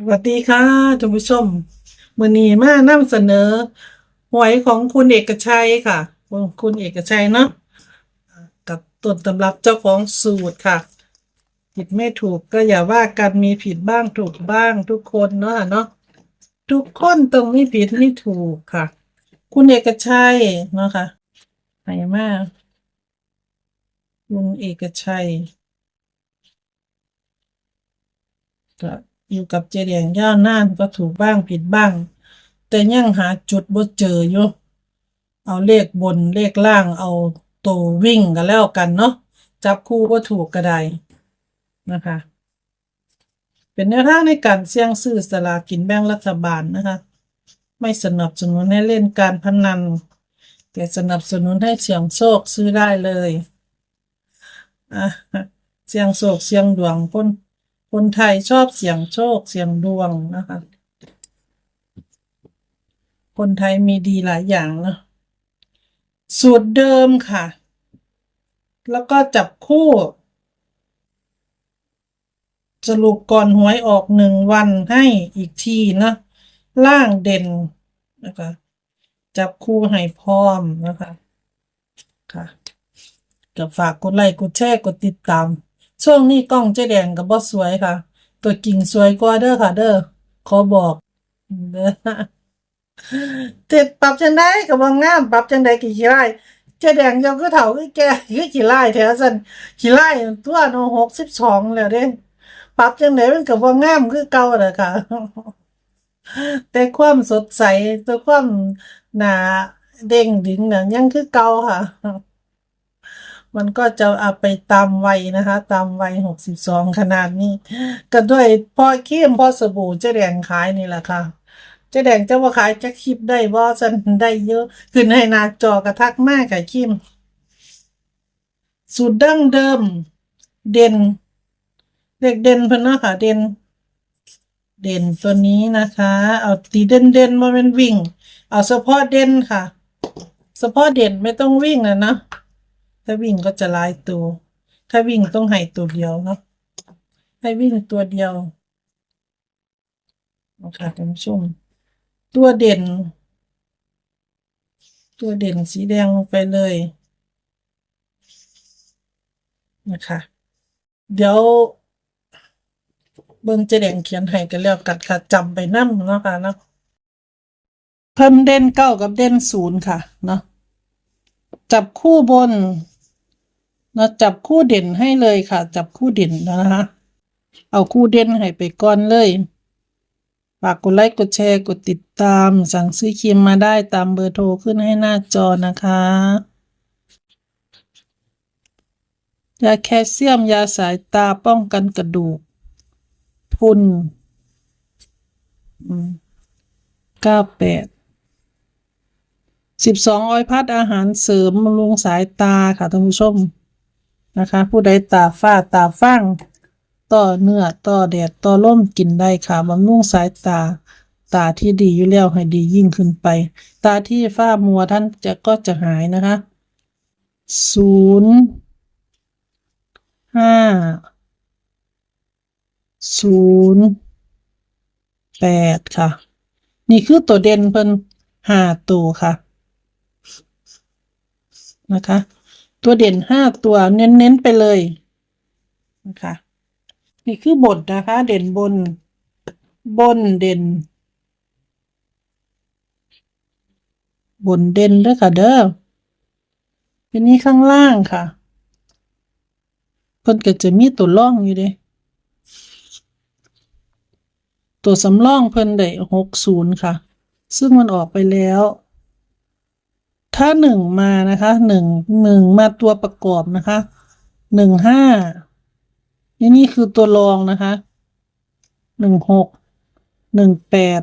สวัสดีค่ะท่านผู้ชมมือนีมานำเสนอ หวยของคุณเอกชัยค่ะของคุณเอกชัยเนาะกับต้นตำรับเจ้าของสูตรค่ะ ผิดไม่ถูกก็อย่าว่ากันมีผิดบ้างถูกบ้างทุกคนเนาะเนาะทุกคนต้องมีผิดไม่ถูกค่ะ คุณเอกชัยเนาะค่ะไหนมากคุณเอกชัยก็ อยู่กับเจเดียงย่านานก็ถูกบ้างผิดบ้าง แต่ยังหาจุดบ่เจออยู่เอาเลขบนเลขล่างเอาตัววิ่งกันแล้วกันเนาะจับคู่ก็ถูกก็ไดนะคะ เป็นแนวทางในการเสี่ยงซื้อสลากินแบ่งรัฐบาลนะคะ ไม่สนับสนุนให้เล่นการพนันแต่สนับสนุนให้เสี่ยงโชคซื้อได้เลยอะเสี่ยงโชคเสี่ยงดวงคน คนไทยชอบเสี่ยงโชคเสี่ยงดวงนะคะ คนไทยมีดีหลายอย่างเนาะสูตรเดิมค่ะ แล้วก็จับคู่ สรุปก่อนหวยออกหนึ่งวันให้อีกทีนะล่างเด่นนะคะจับคู่ให้พร้อมนะคะ ค่ะก็ฝากกดไลค์กดแชร์กดติดตาม ช่วงนี้กล้องเจ๊แดงกับบ่สวยค่ะ ตัวจริงสวยกว่าเด้อค่ะ เด้อขอบอกเด้อเจ็ดปรับจังได้กับว่างามปรับจังได้กี่ขี้ไร่เจ๊แดงยังก็เฒ่าคือแกคือขี้ไร่แถวซั่นขี้ไร่ตัวโนหกสิบสองแล้วเด้ปรับจังไดมันก็บ่งงามคือเก่าแหละค่ะ แต่ความสดใสตัวความหนาเด้งดึงน่ะยังคือเก่าค่ะ มันก็จะเอาไปตามวัยนะคะ ตามวัยหกสิบสองขนาดนี้ ก็ด้วยพ่อครีมพ่อสบู่เจ๊แดงขายนี่แหละค่ะเจ๊แดงเจะว่าขายจะคลิปได้บ่ฉันได้เยอะขึ้นให้นาจอกระทักมากกับครีมสูตรดั้งเดิม เด่นเด็กเด่นเพิ่นเนาะค่ะ เด่นเด่นตัวนี้นะคะ เอาตีเด่นเด่นมาเป็นวิ่ง เอาเฉพาะเด่นค่ะเฉพาะเด่นไม่ต้องวิ่งนะเนาะ ถ้าวิ่งก็จะลายตัว ถ้าวิ่งต้องให้ตัวเดียวเนาะให้วิ่งตัวเดียวนะคะท่านผู้ชมตัวเด่น ตัวเด่นสีแดงลงไปเลยนะคะ เดี๋ยว เบิ่งเจะแดงเขียนให้กันแล้วกันค่ะจำไปนั่เนาะค่ะเนาะเพิ่มเด่นเก้ากับเด่นศูนย์ค่ะ เนาะจับคู่บน นะจับคู่เด่นให้เลยค่ะ จับคู่เด่นนะคะเอาคู่เด่นให้ไปก่อนเลยฝากกดไลค์กดแชร์กดติดตาม สั่งซื้อครีมมาได้ตามเบอร์โทรขึ้นให้หน้าจอนะคะยาแคลเซียมยาสายตาป้องกันกระดูกพุนเก้าแปดสิบสองออยพัดอาหารเสริมบำรุงสายตาค่ะท่านผู้ชม นะคะ ผู้ใดตาฝ้าตาฟังต่อเนื้อต่อแดดต่อล่มกินได้ค่ะบำรุงสายตา ตาที่ดีอยู่แล้วให้ดียิ่งขึ้นไป ตาที่ฝ้ามัวท่านจะก็จะหายนะคะศูนย์ห้าศูนย์แปดค่ะ นี่คือตัวเด่นเพิ่นห้าตัวค่ะ นะคะ ตัวเด่นห้าตัวเน้นๆไปเลยนะคะนี่คือบทนะคะ เด่นบน บนเด่น บนเด่นเด้อค่ะเด้อทีนี้ข้างล่างค่ะเพิ่นก็จะมีตัวร่องอยู่เด้ตัวสำรองเพิ่นได้หกศูนย์ค่ะ ซึ่งมันออกไปแล้ว ถ้าหนึ่งมานะคะหนึ่งหนึ่งมาตัวประกอบนะคะหนึ่งห้านี่นี่คือตัวรองนะคะหนึ่งหกหนึ่งแปด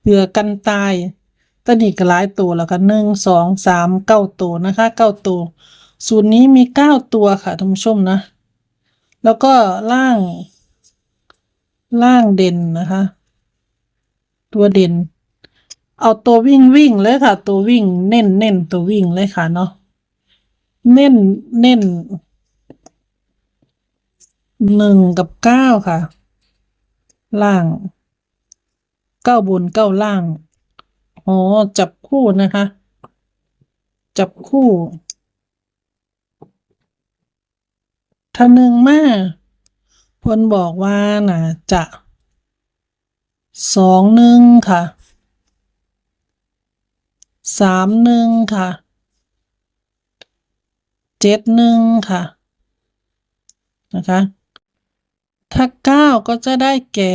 เผื่อกันตายตอนนี้ก็หลายตัวแล้วค่ะหนึ่งสองสามเก้าตัวนะคะเก้าตัวสูตรนี้มีเก้าตัวค่ะท่านผู้ชมนะ แล้วก็ล่าง ล่างเด่นนะคะ ตัวเด่น เอาตัววิ่งวิ่งเลยค่ะ ตัววิ่งเน้นเน้นตัววิ่งเลยค่ะเนาะเน้นเน้นหนึ่งกับเก้าค่ะ ล่างเก้าบนเก้าล่างอ๋อจับคู่นะคะ จับคู่ถ้าหนึ่งมาพลบอกว่าน่ะจะสองหนึ่งค่ะ สามหนึ่งค่ะเจ็ดหนึ่งค่ะนะคะ ถ้าเก้าก็จะได้แก่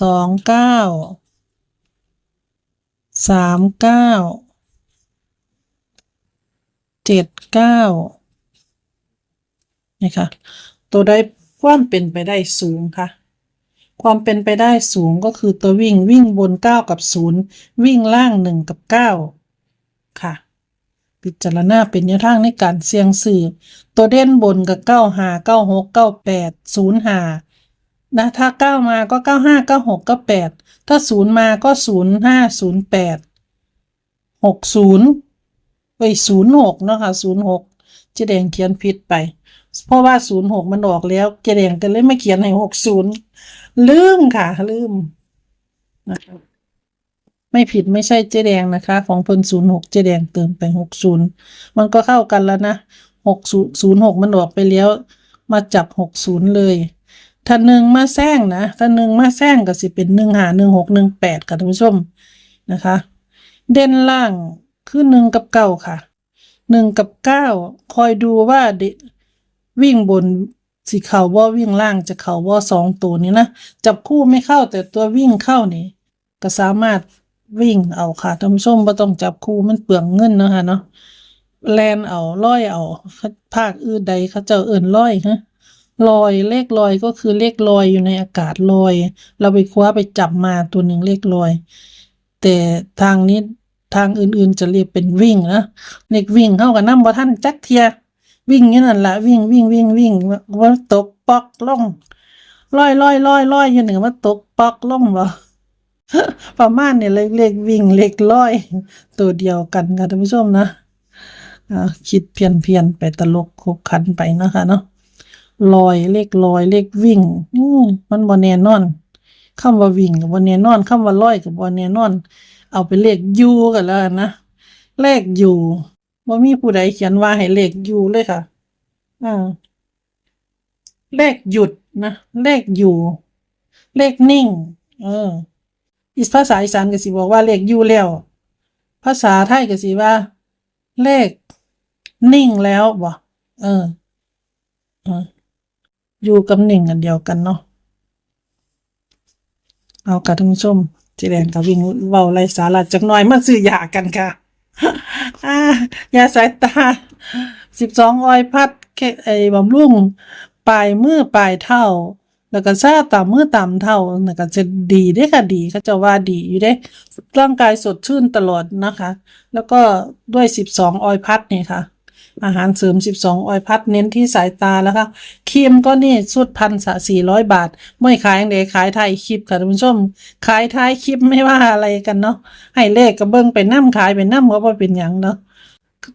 สองเก้าสามเก้าเจ็ดเก้านี่ค่ะตัวได้ความเป็นไปได้สูงค่ะ ความเป็นไปได้สูงก็คือตัววิ่งวิ่งบนเก้ากับศูนย์วิ่งล่างหนึ่งกับเก้าค่ะ พิจารณาเป็นแนวทางในการเสี่ยงสื่อ ตัวเด่นบนกับเก้าหาเก้าหกเก้าแปดศูนย์หานะถ้าเก้ามาก็เก้าห้าเก้าหกเก้าแปดถ้าศูนย์มาก็ศูนย์ห้าศูนย์แปดหกศูนย์ไปศูนย์หกเนาะค่ะศูนย์หกเจ๊แดงเขียนผิดไป เพราะว่าศูนย์หกมันออกแล้ว เจ๊แดงก็เลยไม่เขียนให้หกศูนย์ ลืมค่ะ ลืมนะคะไม่ผิดไม่ใช่เจ๊แดงนะคะ ของเพิ่นศูนย์หกเจ๊แดงเติมไปหกศูนย์มันก็เข้ากันแล้วนะหกศูนย์หกมันออกไปแล้ว มาจับหกศูนย์เลย ถ้าหนึ่งมาแซงนะถ้าหนึ่งมาแซงก็สิเป็นหนึ่งหาหนึ่งหกหนึ่งแปดค่ะท่านผู้ชมนะคะ เด่นล่างคือหนึ่งกับเก้าค่ะหนึ่งกับเก้าคอยดูว่าเดวิ่งบน สิเขาว่าวิ่งล่างจะเขาว่าสองตัวนี้นะ จับคู่ไม่เข้าแต่ตัววิ่งเข้านี่ ก็สามารถวิ่งเอาค่ะท่านผู้ชมบ่ต้องจับคู่มันเปลืองเงินเนาะค่ะเนาะแลนเอาร้อยเอาภาคอื่นใดเขาเจ้าเอิ่นร้อยฮะลอยเลขลอยก็คือเลขลอยอยู่ในอากาศลอย เราไปคว้าไปจับมาตัวหนึ่งเลขลอย แต่ทางนี้ทางอื่นๆจะเรียกเป็นวิ่งนะเลขวิ่งเข้ากับน้ำบ่ท่านจักเทีย วิ่งอย่างนั้นละวิ่งวิ่งวิ่งวิ่งว่าตกปอกล่องลอยลอยลอยลอยอยู่หนึ่งว่าตกปอกล่องบ่ประมาณนี้เลยเลขวิ่งเลขลอย ตัวเดียวกันค่ะท่านผู้ชมนะคิดเพียนเพียนไปตลกคบขันไปนะคะเนาะลอยเลขลอยเลขวิ่งอืมันบ่แน่นอนคำว่าวิ่งกับบ่แน่นอนคำว่าลอยกับบ่แน่นอน เอาเป็นเลขยูกันแล้วนนะเลขยู บ่มีผู้ใดเขียนว่าให้เลขอยู่เลยค่ะอ่าเลขหยุดนะ เลขอยู่ เลขนิ่ง เอออีภาษาอีสานก็สิบอกว่าเลขอยู่แล้ว ภาษาไทยก็สิว่า เลขนิ่งแล้วบ่เอออออยู่กับหนิ่งกันเดียวกันเนาะ เอาค่ะท่านผู้มจีแดงกับวิ่งเว้าไรสาระจักหน่อยมาซื้อยากันค่ะ ยาสายตาสิบสองออยพัดเคไอ้บำรุงปลายมือปลายเท้าแล้วก็ซาตามมือตามเท่าน่ะก็จะดีได้ค่ะดีเขาจะว่าดีอยู่ได้ร่างกายสดชื่นตลอดนะคะ แล้วก็ด้วย 12 ออยพัดนี่ค่ะ อาหารเสริม 12ออยพัดเน้นที่สายตาแล้วค่ะครีมก็นี่สุดพันสะสี่ร้อยบาท ไม่ขายอย่างเดขายไทยคลิปค่ะท่านผู้ชม ขายท้ายคลิปไม่ว่าอะไรกันเนาะให้เลขก็เบิ้องไปน้ำขายไปน้ำก็บ่เป็นหยังเนาะ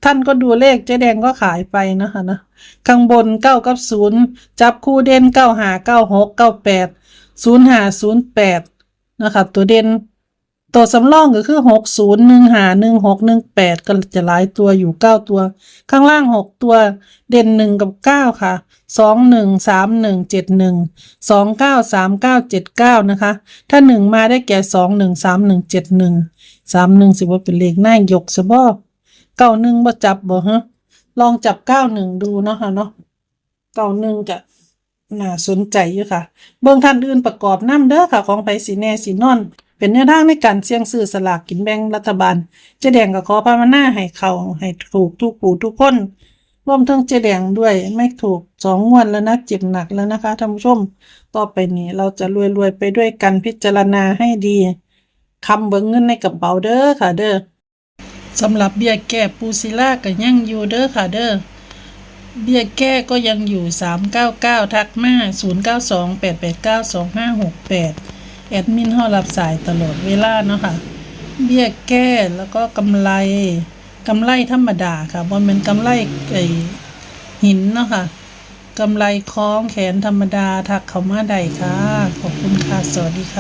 ท่านก็ดูเลขเจ๊แดงก็ขายไปนะคะนะข้างบนเก้ากับศูนย์จับคู่เด่นเก้าหาเก้าหกเก้าแปดศูนย์หาศูนย์แปดนะคะตัวเด่น ตัวสำรองก็คือหกศูนย์หนึ่งหาหนึ่งหกหนึ่งแปดก็จะหลายตัวอยู่เก้าตัว ข้างล่างหกตัว เด่นหนึ่งกับเก้าค่ะสองหนึ่งสามหนึ่งเจ็ดหนึ่งสองเก้าสามเก้าเจ็ดเก้านะคะ ถ้าหนึ่งมาได้แก่สองหนึ่งสามหนึ่งเจ็ดหนึ่งสามหนึ่งสิว่าเป็นเลขหน้าหยกซะบ่เก้าหนึ่งบ่จับบ่ฮะลองจับเก้าหนึ่งดูเนาะค่ะเนาะเก้าหนึ่งจะน่าสนใจอยู่ค่ะ เบิ่งท่านอื่นประกอบน้ำเด้อค่ะ ของไผสีแน่สีนอน เป็นแนวทางในการเสี่ยงซื้อสลากกินแบ่งรัฐบาล เจแดงก็ขอภาวนาให้เขาให้ถูกทุกผู้ทุกคนรวมทั้งเจแดงด้วยไม่ถูกสองงวดแล้วนะเจ็บหนักแล้วนะคะท่านผู้ชม ต่อไปนี้เราจะรวยๆไปด้วยกันพิจารณาให้ดีคำเบิ่งเงินในกระเป๋าเด้อค่ะเด้อสำหรับเบี้ยแก้ปูซิล่าก็ยังอยู่เด้อค่ะเด้อเบี้ยแก้ก็ยังอยู่ 399 ทักมา0928892568 แอดมินห้อรับสายตลอดเวลาเนาะค่ะ เบี้ยแก้แล้วก็กำไรกำไรธรรมดาค่ะบ่แม่นกำไรไอ้หินเนาะค่ะกำไรคล้องแขนธรรมดาถักเขามาได้ค่ะ ขอบคุณค่ะ สวัสดีค่ะ